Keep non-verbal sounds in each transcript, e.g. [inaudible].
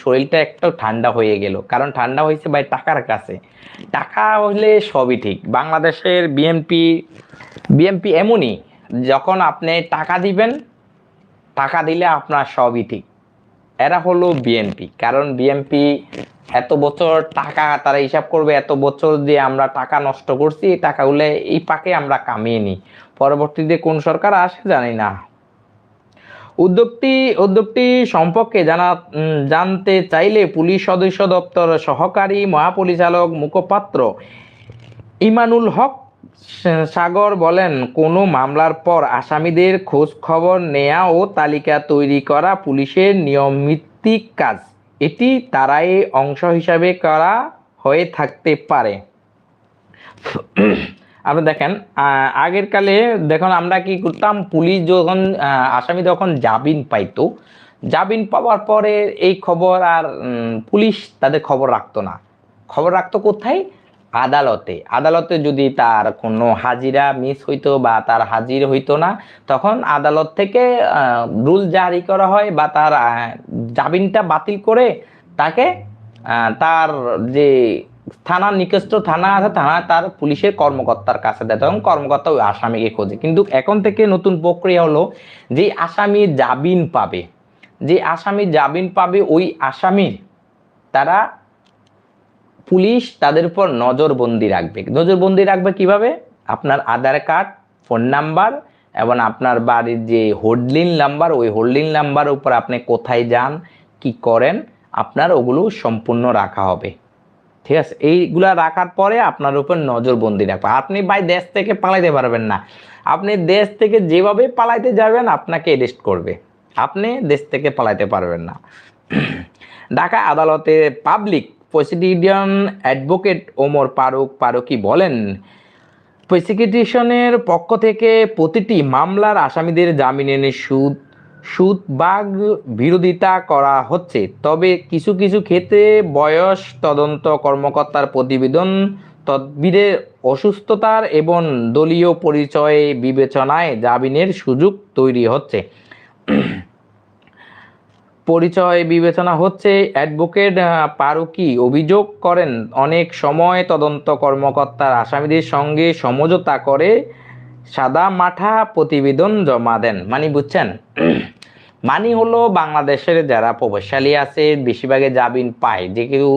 শরীরটা একটু ঠান্ডা হয়ে গেল। কারণ ঠান্ডা হয়েছে ভাই টাকার কাছে। টাকা হলে সবই ঠিক। বাংলাদেশের বিএনপি বিএনপি এমনই, যখন আপনি টাকা দিবেন, টাকা দিলে আপনার সবই ঠিক। এরা হলো বিএনপি কারণ বিএনপি এত বছর টাকা তারা হিসাব করবে, এত বছর যে আমরা টাকা নষ্ট করছি এই টাকাগুলো এই পাকে আমরা কামিয়ে নিই। পরবর্তীতে কোন সরকার আসে জানি না। উদ্যোগটি উদ্যোগটি সম্পর্কে জানা জানতে চাইলে পুলিশ সদস্য দপ্তর সহকারী মহাপরিচালক মুখপাত্র ইমানুল হক সাগর বলেন, কোনো মামলার পর আসামিদের খোঁজ খবর নেয়া ও তালিকা তৈরি করা পুলিশের নিয়মিতিক কাজ। এটি তারাই অংশ হিসাবে করা হয়ে থাকতে পারে। আপনি দেখেন আগের কালে দেখুন আমরা কি করতাম, পুলিশ যখন আসামি যখন জামিন পাইতো। জামিন পাওয়ার পরে এই খবর আর পুলিশ তাদের খবর রাখতো না। খবর রাখতো কোথায়? আদালতে। আদালতে যদি তার কোনো হাজিরা মিস হইতো বা তার হাজির হইতো না, তখন আদালত থেকে রুল জারি করা হয় বা তার জামিনটা বাতিল করে তাকে তার যে থানার নিকষ্ট থানা আছে, থানা তার পুলিশের কর্মকর্তার কাছে দেয়। তখন কর্মকর্তা ওই আসামিকে খোঁজে। কিন্তু এখন থেকে নতুন প্রক্রিয়া হলো যে আসামি জামিন পাবে। যে আসামি জামিন পাবে, ওই আসামির তারা পুলিশ তাদের উপর নজরবন্দি রাখবে। নজরবন্দি রাখবে কীভাবে? আপনার আধার কার্ড, ফোন নাম্বার এবং আপনার বাড়ির যে হোল্ডিং নাম্বার, ওই হোল্ডিং নাম্বার উপর আপনি কোথায় যান, কি করেন, আপনার ওগুলো সম্পূর্ণ রাখা হবে। ঠিক আছে? এইগুলা রাখার পরে আপনার উপর নজরবন্দি রাখবে। আপনি ভাই দেশ থেকে পালাইতে পারবেন না। আপনি দেশ থেকে যেভাবে পালাইতে যাবেন, আপনাকে অ্যারেস্ট করবে। আপনি দেশ থেকে পালাইতে পারবেন না। [clears throat] ঢাকা আদালতে public prosecution advocate Omar Faruk Faruki বলেন প্রসিকিউশনের পক্ষ থেকে প্রতিটি মামলার আসামিদের জামিনের সুদ সুদ বাগ বিরোধিতা করা হচ্ছে। তবে কিছু কিছু ক্ষেত্রে বয়স তদন্ত কর্মকর্তার প্রতিবেদন, তদবিরের অসুস্থতার এবং দলীয় পরিচয় বিবেচনায় জামিনের সুযোগ তৈরি হচ্ছে। পরিচয় বিবেচনা হচ্ছে, অ্যাডভোকেট পারুকি অভিযোগ করেন, অনেক সময় তদন্ত কর্মকর্তার আসামিদের সঙ্গে সমঝোতা করে সাদা মাঠা প্রতিবেদন জমা দেন। মানে বুঝছেন? [clears throat] মানি হলো বাংলাদেশের যারা প্রভাবশালী আছে বেশিরভাগে জামিন পায়। যে কেউ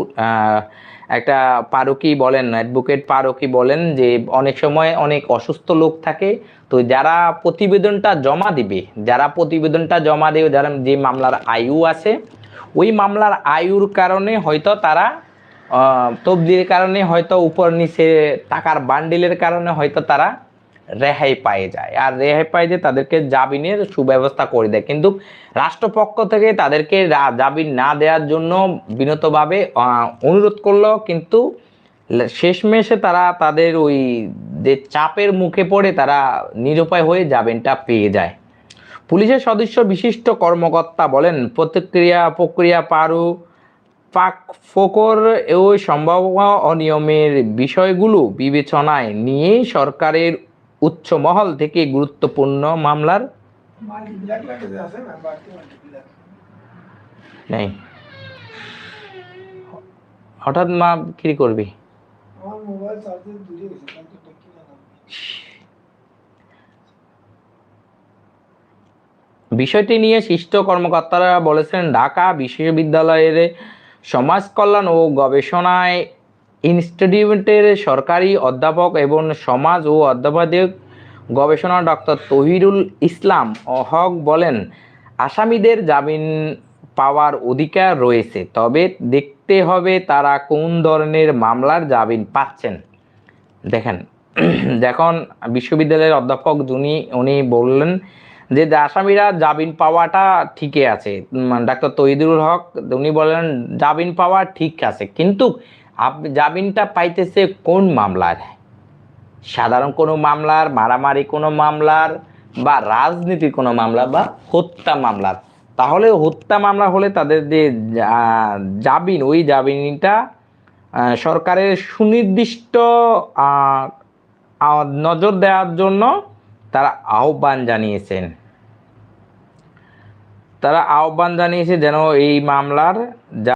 একটা পারুকি বলেন অ্যাডভোকেট পারুকি বলেন যে অনেক সময় অনেক অসুস্থ লোক থাকে তো যারা প্রতিবেদনটা জমা দিবে যারা প্রতিবেদনটা জমা দেবে যারা যে মামলার আয়ু আছে ওই মামলার আয়ুর কারণে হয়তো তারা তবদির কারণে হয়তো উপর নিচে টাকার বান্ডিলের কারণে হয়তো তারা রেহাই পেয়ে যায়। আর রেহাই পায় যে তাদেরকে জামিনের সুব্যবস্থা করে দেয়। কিন্তু রাষ্ট্রপক্ষ থেকে তাদেরকে জামিন না দেওয়ার জন্য বিনতভাবে অনুরোধ করল। কিন্তু শেষমেশে তারা তাদের ওই যে চাপের মুখে পড়ে তারা নিরুপায় হয়ে জামিনটা পেয়ে যায়। পুলিশের সদস্য বিশিষ্ট কর্মকর্তা বলেন, প্রতিক্রিয়া প্রক্রিয়া পারু, পাক ফোকর ওই সম্ভাব্য অনিয়মের বিষয়গুলো বিবেচনায় নিয়ে সরকারের উচ্চ মহল থেকে গুরুত্বপূর্ণ মামলার নেই। হঠাৎ মা কি করবি? বিষয়টি নিয়ে শিষ্ট কর্মকর্তারা বলেছেন, ঢাকা বিশ্ববিদ্যালয়ের সমাজ কল্যাণ ও গবেষণায় ইনস্টিটিউটের সরকারি অধ্যাপক এবং সমাজ ও অধ্যাপক গবেষণা ডক্টর তহিরুল ইসলাম হক বলেন, আসামিদের জামিন পাওয়ার অধিকার রয়েছে, তবে দেখতে হবে তারা কোন ধরনের মামলার জামিন পাচ্ছেন। দেখেন, যখন বিশ্ববিদ্যালয়ের অধ্যাপক যিনি, উনি বললেন যে আসামিরা জামিন পাওয়াটা ঠিকই আছে ডাক্তার তহিদুল হক, উনি বলেন, জামিন পাওয়া ঠিক আছে, কিন্তু জামিনটা পাইতেছে কোন মামলার? সাধারণ কোনো মামলার, মারামারি কোনো মামলার বা রাজনীতির কোনো মামলা বা হত্যা মামলার। তাহলে হত্যা মামলা হলে তাদের যে জামিন, ওই জামিনটা সরকারের সুনির্দিষ্ট নজর দেওয়ার জন্য তারা আহ্বান জানিয়েছেন। তারা আহ্বান জানিয়েছে যেন এই মামলার